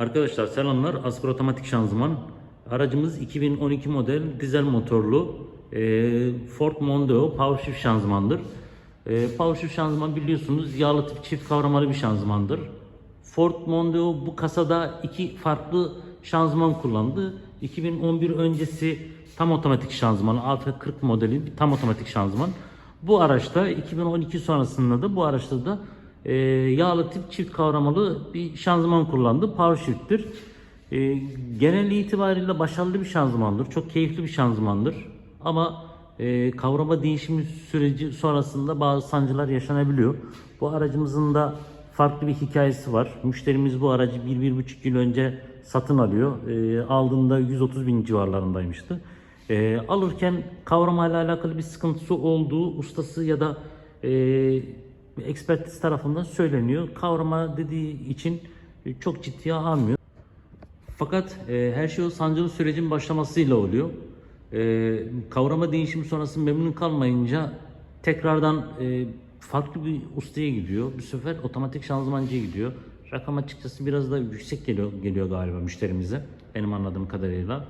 Arkadaşlar selamlar. Aspır otomatik şanzıman. Aracımız 2012 model dizel motorlu e, Ford Mondeo Power Shift şanzımandır. E, Power Shift şanzıman biliyorsunuz yağlı tip çift kavramalı bir şanzımandır. Ford Mondeo bu kasada iki farklı şanzıman kullandı. 2011 öncesi tam otomatik şanzıman AF40 modeli tam otomatik şanzıman. Bu araçta 2012 sonrasında da bu araçta da e, yağlı tip çift kavramalı bir şanzıman kullandı. Power Shift'tir. E, genel itibariyle başarılı bir şanzımandır. Çok keyifli bir şanzımandır. Ama e, kavrama değişimi süreci sonrasında bazı sancılar yaşanabiliyor. Bu aracımızın da farklı bir hikayesi var. Müşterimiz bu aracı 1-1,5 yıl önce satın alıyor. E, aldığında 130 bin civarlarındaymıştı. E, alırken kavramayla alakalı bir sıkıntısı olduğu ustası ya da e, ekspertiz tarafından söyleniyor. Kavrama dediği için çok ciddiye almıyor. Fakat e, her şey o sancılı sürecin başlamasıyla oluyor. E, kavrama değişimi sonrası memnun kalmayınca tekrardan e, farklı bir ustaya gidiyor. Bu sefer otomatik şanzımancıya gidiyor. Rakam açıkçası biraz da yüksek geliyor, geliyor galiba müşterimize. Benim anladığım kadarıyla.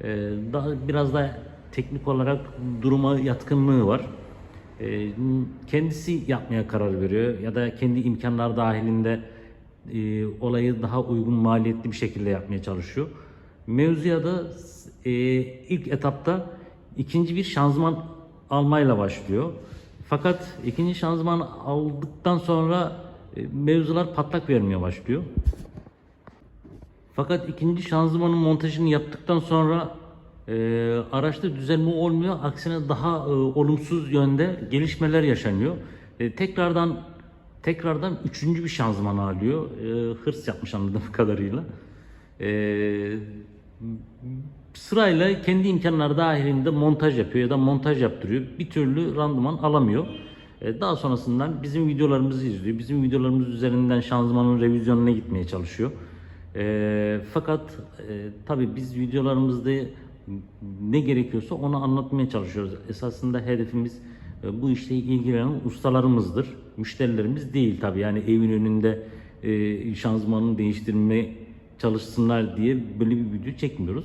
E, daha biraz da teknik olarak duruma yatkınlığı var. E, kendisi yapmaya karar veriyor ya da kendi imkanlar dahilinde e, olayı daha uygun maliyetli bir şekilde yapmaya çalışıyor. Mevzuya da e, ilk etapta ikinci bir şanzıman almayla başlıyor. Fakat ikinci şanzıman aldıktan sonra mevzular patlak vermeye başlıyor. Fakat ikinci şanzımanın montajını yaptıktan sonra e, araçta düzelme olmuyor. Aksine daha e, olumsuz yönde gelişmeler yaşanıyor. E, tekrardan tekrardan üçüncü bir şanzıman alıyor. E, hırs yapmış anladığım kadarıyla. E, sırayla kendi imkanları dahilinde montaj yapıyor ya da montaj yaptırıyor. Bir türlü randıman alamıyor. E, daha sonrasından bizim videolarımızı izliyor. Bizim videolarımız üzerinden şanzımanın revizyonuna gitmeye çalışıyor. E, fakat e, tabii biz videolarımızda ne gerekiyorsa onu anlatmaya çalışıyoruz. Esasında hedefimiz e, bu işle ilgilenen ustalarımızdır. Müşterilerimiz değil tabii. Yani evin önünde e, şanzımanını değiştirmeye çalışsınlar diye böyle bir video çekmiyoruz.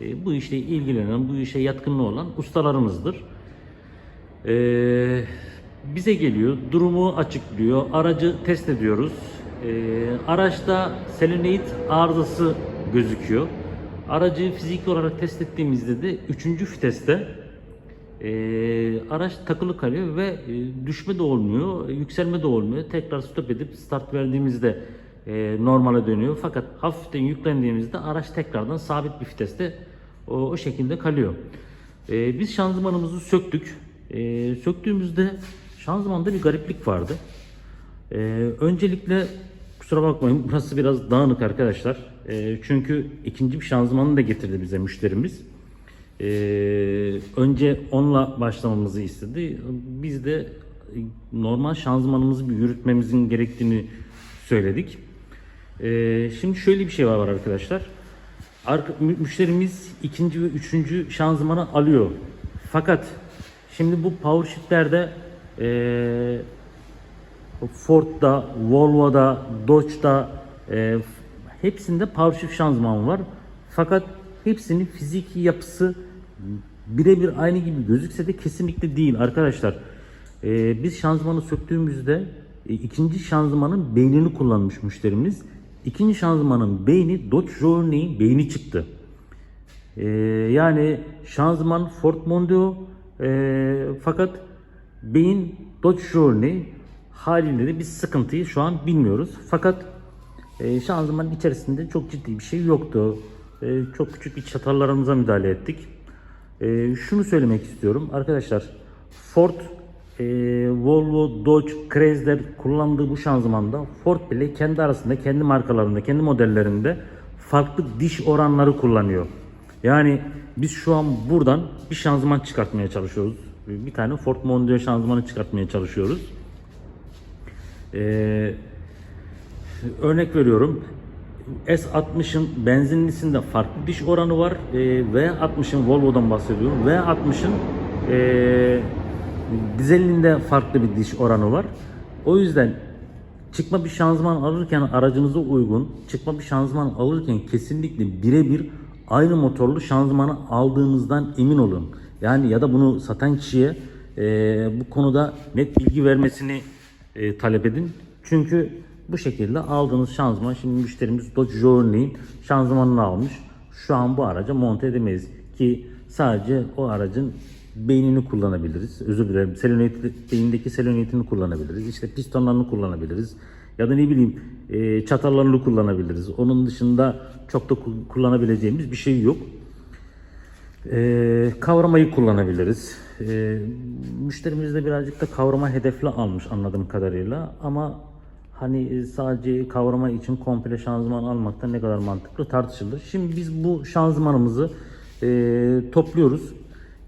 E, bu işle ilgilenen, bu işe yatkınlığı olan ustalarımızdır. Bize geliyor, durumu açıklıyor, aracı test ediyoruz. Araçta selenit arızası gözüküyor. Aracı fiziki olarak test ettiğimizde de 3. viteste e, araç takılı kalıyor ve e, düşme de olmuyor, yükselme de olmuyor. Tekrar stop edip start verdiğimizde e, normale dönüyor. Fakat hafiften yüklendiğimizde araç tekrardan sabit bir viteste o, o şekilde kalıyor. E, biz şanzımanımızı söktük. E, söktüğümüzde şanzımanda bir gariplik vardı. E, öncelikle kusura bakmayın burası biraz dağınık arkadaşlar. E, çünkü ikinci bir şanzımanı da getirdi bize müşterimiz. E, önce onunla başlamamızı istedi. Biz de normal şanzımanımızı bir yürütmemizin gerektiğini söyledik. E, şimdi şöyle bir şey var arkadaşlar. Arka, mü- müşterimiz ikinci ve üçüncü şanzımanı alıyor. Fakat şimdi bu power shiftlerde e, Ford'da, Volvo'da, Dodge'da e, hepsinde power shift şanzıman var. Fakat hepsinin fiziki yapısı birebir aynı gibi gözükse de kesinlikle değil arkadaşlar. E, biz şanzımanı söktüğümüzde e, ikinci şanzımanın beynini kullanmış müşterimiz. İkinci şanzımanın beyni Dodge Journey'in beyni çıktı. Ee, yani şanzıman Ford Mondeo ee, fakat beyin Dodge Journey haliyle de biz sıkıntıyı şu an bilmiyoruz. Fakat e, şanzımanın içerisinde çok ciddi bir şey yoktu. E, çok küçük bir çatallarımıza müdahale ettik. E, şunu söylemek istiyorum arkadaşlar. Ford, e, Volvo, Dodge, Chrysler kullandığı bu şanzımanda Ford bile kendi arasında, kendi markalarında, kendi modellerinde farklı diş oranları kullanıyor. Yani biz şu an buradan bir şanzıman çıkartmaya çalışıyoruz. Bir tane Ford Mondeo şanzımanı çıkartmaya çalışıyoruz. Ee, örnek veriyorum. S60'ın benzinlisinde farklı diş oranı var. Ee, V60'ın Volvo'dan bahsediyorum. V60'ın ee, dizelinde farklı bir diş oranı var. O yüzden çıkma bir şanzıman alırken aracınıza uygun, çıkma bir şanzıman alırken kesinlikle birebir aynı motorlu şanzımanı aldığınızdan emin olun. Yani ya da bunu satan kişiye e, bu konuda net bilgi vermesini e, talep edin. Çünkü bu şekilde aldığınız şanzıman şimdi müşterimiz Dodge Journey'in şanzımanını almış. Şu an bu araca monte edemeyiz ki sadece o aracın beynini kullanabiliriz. Özür dilerim. Selenoid, beyindeki selenoidini kullanabiliriz. İşte pistonlarını kullanabiliriz. Ya da ne bileyim e, çatallarını kullanabiliriz. Onun dışında çok da ku- kullanabileceğimiz bir şey yok. E, kavramayı kullanabiliriz. E, müşterimiz de birazcık da kavrama hedefli almış anladığım kadarıyla. Ama hani sadece kavrama için komple şanzıman almakta ne kadar mantıklı tartışılır. Şimdi biz bu şanzımanımızı e, topluyoruz.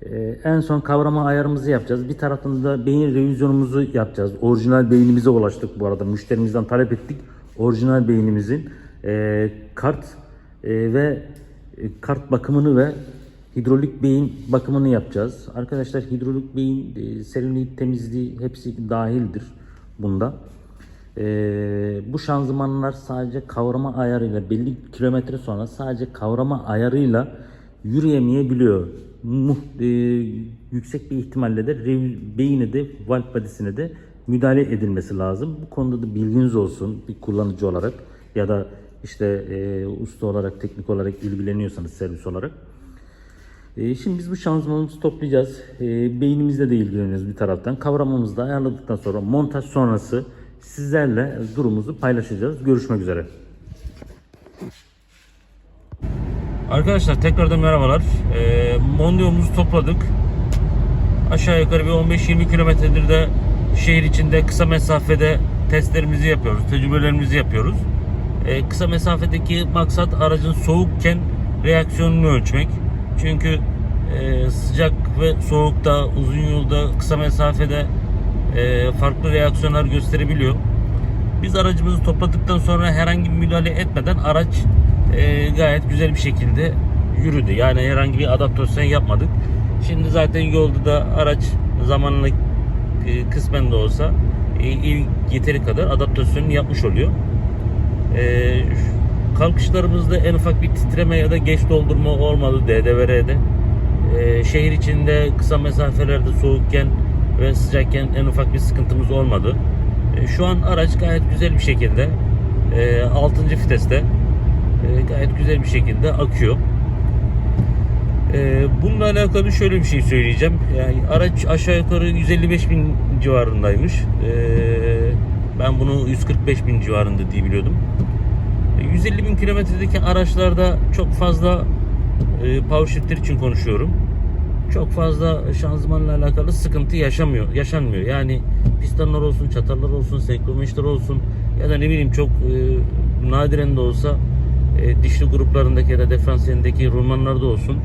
E, en son kavrama ayarımızı yapacağız. Bir taraftan da beyin revizyonumuzu yapacağız. Orijinal beynimize ulaştık bu arada. Müşterimizden talep ettik. Orijinal beynimizin e, kart e, ve e, kart bakımını ve hidrolik beyin bakımını yapacağız. Arkadaşlar hidrolik beyin e, selenoid temizliği hepsi dahildir bunda. E, bu şanzımanlar sadece kavrama ayarıyla belli kilometre sonra sadece kavrama ayarıyla yürüyemeyebiliyor. Muh, e, yüksek bir ihtimalle de rev- beyine de valve badisine de müdahale edilmesi lazım. Bu konuda da bilginiz olsun bir kullanıcı olarak ya da işte e, usta olarak teknik olarak ilgileniyorsanız servis olarak. E, şimdi biz bu şanzımanımızı toplayacağız. E, beynimizle de ilgileniyoruz bir taraftan. Kavramamızı da ayarladıktan sonra montaj sonrası sizlerle durumumuzu paylaşacağız. Görüşmek üzere. Arkadaşlar tekrardan merhabalar. E, Mondio'muzu topladık. Aşağı yukarı bir 15-20 kilometredir de şehir içinde kısa mesafede testlerimizi yapıyoruz, tecrübelerimizi yapıyoruz. E, kısa mesafedeki maksat aracın soğukken reaksiyonunu ölçmek. Çünkü e, sıcak ve soğukta, uzun yolda, kısa mesafede e, farklı reaksiyonlar gösterebiliyor. Biz aracımızı topladıktan sonra herhangi bir müdahale etmeden araç e, gayet güzel bir şekilde yürüdü. Yani herhangi bir adaptasyon yapmadık. Şimdi zaten yolda da araç zamanla e, kısmen de olsa e, yeteri kadar adaptasyonunu yapmış oluyor. E, kalkışlarımızda en ufak bir titreme ya da geç doldurma olmadı DDVR'de. E, şehir içinde kısa mesafelerde soğukken ve sıcakken en ufak bir sıkıntımız olmadı. E, şu an araç gayet güzel bir şekilde e, 6. viteste e, gayet güzel bir şekilde akıyor. E, bununla alakalı şöyle bir şey söyleyeceğim. Yani araç aşağı yukarı 155 bin civarındaymış. E, ben bunu 145 bin civarında diye biliyordum. E, 150 bin kilometredeki araçlarda çok fazla e, power shifter için konuşuyorum. Çok fazla şanzımanla alakalı sıkıntı yaşamıyor, yaşanmıyor. Yani pistonlar olsun, çatallar olsun, senkromeşler olsun ya da ne bileyim çok e, nadiren de olsa e, dişli gruplarındaki ya da diferansiyelindeki rulmanlarda olsun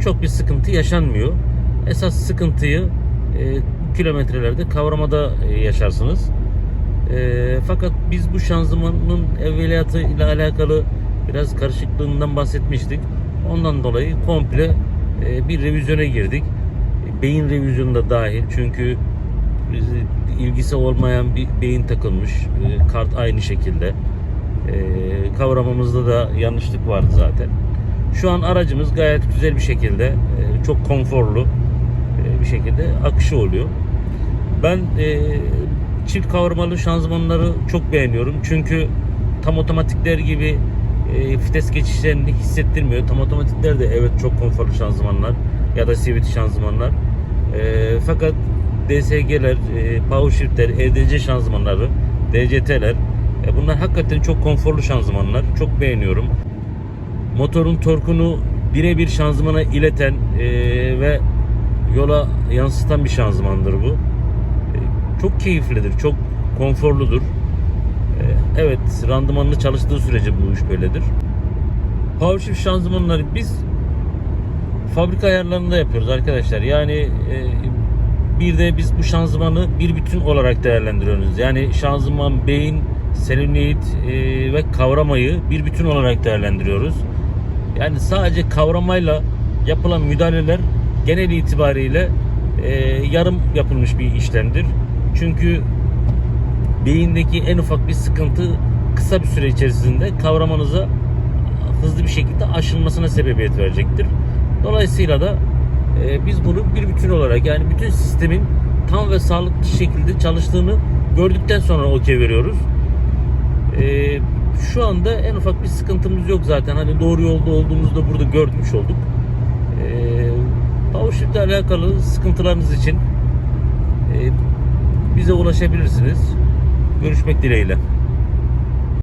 çok bir sıkıntı yaşanmıyor. Esas sıkıntıyı e, kilometrelerde kavramada e, yaşarsınız. E, fakat biz bu şanzımanın evveliyatı ile alakalı biraz karışıklığından bahsetmiştik. Ondan dolayı komple e, bir revizyona girdik. E, Beyin revizyonu da dahil çünkü bizi ilgisi olmayan bir beyin takılmış. E, kart aynı şekilde. E, kavramamızda da yanlışlık vardı zaten. Şu an aracımız gayet güzel bir şekilde, e, çok konforlu e, bir şekilde akışı oluyor. Ben e, çift kavramalı şanzımanları çok beğeniyorum. Çünkü tam otomatikler gibi e, vites geçişlerini hissettirmiyor. Tam otomatikler de evet çok konforlu şanzımanlar ya da CVT şanzımanlar. E, fakat DSG'ler, e, power shift'ler, EDC şanzımanları, DCT'ler e, bunlar hakikaten çok konforlu şanzımanlar. Çok beğeniyorum. Motorun torkunu birebir şanzımana ileten e, ve yola yansıtan bir şanzımandır bu. Çok keyiflidir, çok konforludur. E, evet, randımanlı çalıştığı sürece bu iş böyledir. Power shift şanzımanları biz fabrika ayarlarında yapıyoruz arkadaşlar. Yani e, bir de biz bu şanzımanı bir bütün olarak değerlendiriyoruz. Yani şanzıman, beyin, selenoid e, ve kavramayı bir bütün olarak değerlendiriyoruz. Yani sadece kavramayla yapılan müdahaleler genel itibariyle e, yarım yapılmış bir işlemdir. Çünkü beyindeki en ufak bir sıkıntı kısa bir süre içerisinde kavramanıza hızlı bir şekilde aşılmasına sebebiyet verecektir. Dolayısıyla da e, biz bunu bir bütün olarak yani bütün sistemin tam ve sağlıklı şekilde çalıştığını gördükten sonra okey veriyoruz. E, şu anda en ufak bir sıkıntımız yok zaten. Hani doğru yolda olduğumuzu da burada görmüş olduk. E, PowerShift ile alakalı sıkıntılarınız için e, bize ulaşabilirsiniz. Görüşmek dileğiyle.